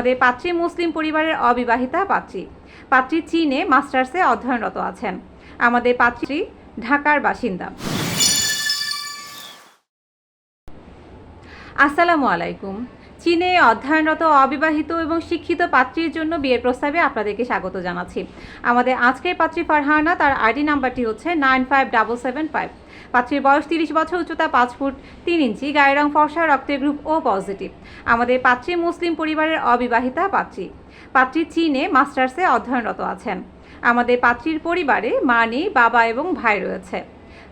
আমাদের পাত্রী মুসলিম পরিবারের অবিবাহিতা পাত্রী। পাত্রী চীনে মাস্টার্সে অধ্যয়নরত আছেন। আমাদের পাত্রী ঢাকার বাসিন্দা। আসসালামু আলাইকুম। চীনে অধ্যয়নরত অবিবাহিত এবং শিক্ষিত পাত্রীর জন্য বিয়ের প্রস্তাবে আপনাদেরকে স্বাগত জানাচ্ছি। আমাদের আজকের পাত্রী ফারহানা, তার আইডি নাম্বারটি হচ্ছে nine five double seven five. পাত্রীর বয়স তিরিশ বছর, উচ্চতা পাঁচ ফুট তিন ইঞ্চি, গায়ের রং ফর্সা, রক্তের গ্রুপ ও পজিটিভ। আমাদের পাত্রী মুসলিম পরিবারের অবিবাহিতা পাত্রী। পাত্রী চীনে মাস্টার্সে অধ্যয়নরত আছেন। আমাদের পাত্রীর পরিবারে মা নেই, বাবা এবং ভাই রয়েছে।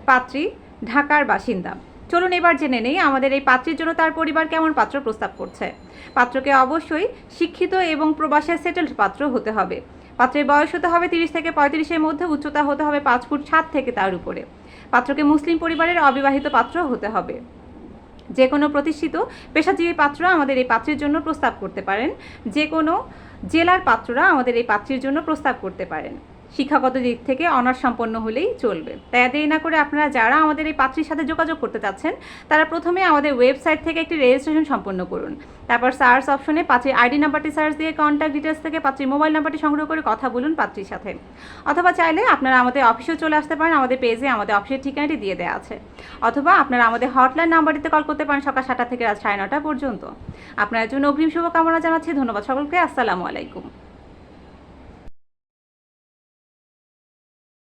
পাত্রী ঢাকার বাসিন্দা। চলুন এবার জেনে নেই আমাদের এই পাত্রীর জন্য তার পরিবার কেমন পাত্র প্রস্তাব করছে। পাত্রকে অবশ্যই শিক্ষিত এবং প্রবাসে সেটেলড পাত্র হতে হবে। পাত্রের বয়স হতে হবে তিরিশ থেকে পঁয়ত্রিশের মধ্যে, উচ্চতা হতে হবে পাঁচ ফুট সাত থেকে তার উপরে। পাত্রকে মুসলিম পরিবারের অবিবাহিত পাত্র হতে হবে। যে কোনো প্রতিষ্ঠিত পেশাজীবী পাত্ররা আমাদের এই পাত্রের জন্য প্রস্তাব করতে পারেন। যে কোনো জেলার পাত্ররা আমাদের এই পাত্রের জন্য প্রস্তাব করতে পারেন। শিক্ষাগত দিক থেকে অনার্স সম্পন্ন হলেই চলবে। তাই দেরি না করে আপনারা যারা আমাদের এই পাত্রীর সাথে যোগাযোগ করতে চাচ্ছেন, তারা প্রথমে আমাদের ওয়েবসাইট থেকে একটি রেজিস্ট্রেশন সম্পন্ন করুন। তারপর সার্চ অপশনে পাত্রীর আইডি নাম্বারটি সার্চ দিয়ে কন্ট্যাক্ট ডিটেলস থেকে পাত্রীর মোবাইল নাম্বারটি সংগ্রহ করে কথা বলুন পাত্রীর সাথে। অথবা চাইলে আপনারা আমাদের অফিসেও চলে আসতে পারেন, আমাদের পেজে আমাদের অফিসের ঠিকানাটি দিয়ে দেওয়া আছে। অথবা আপনারা আমাদের হটলাইন নাম্বারটিতে কল করতে পারেন সকাল সাতটা থেকে রাত সাড়ে নটা পর্যন্ত। আপনার জন্য অগ্রিম শুভকামনা জানাচ্ছি, ধন্যবাদ সকলকে, আসসালামু আলাইকুম।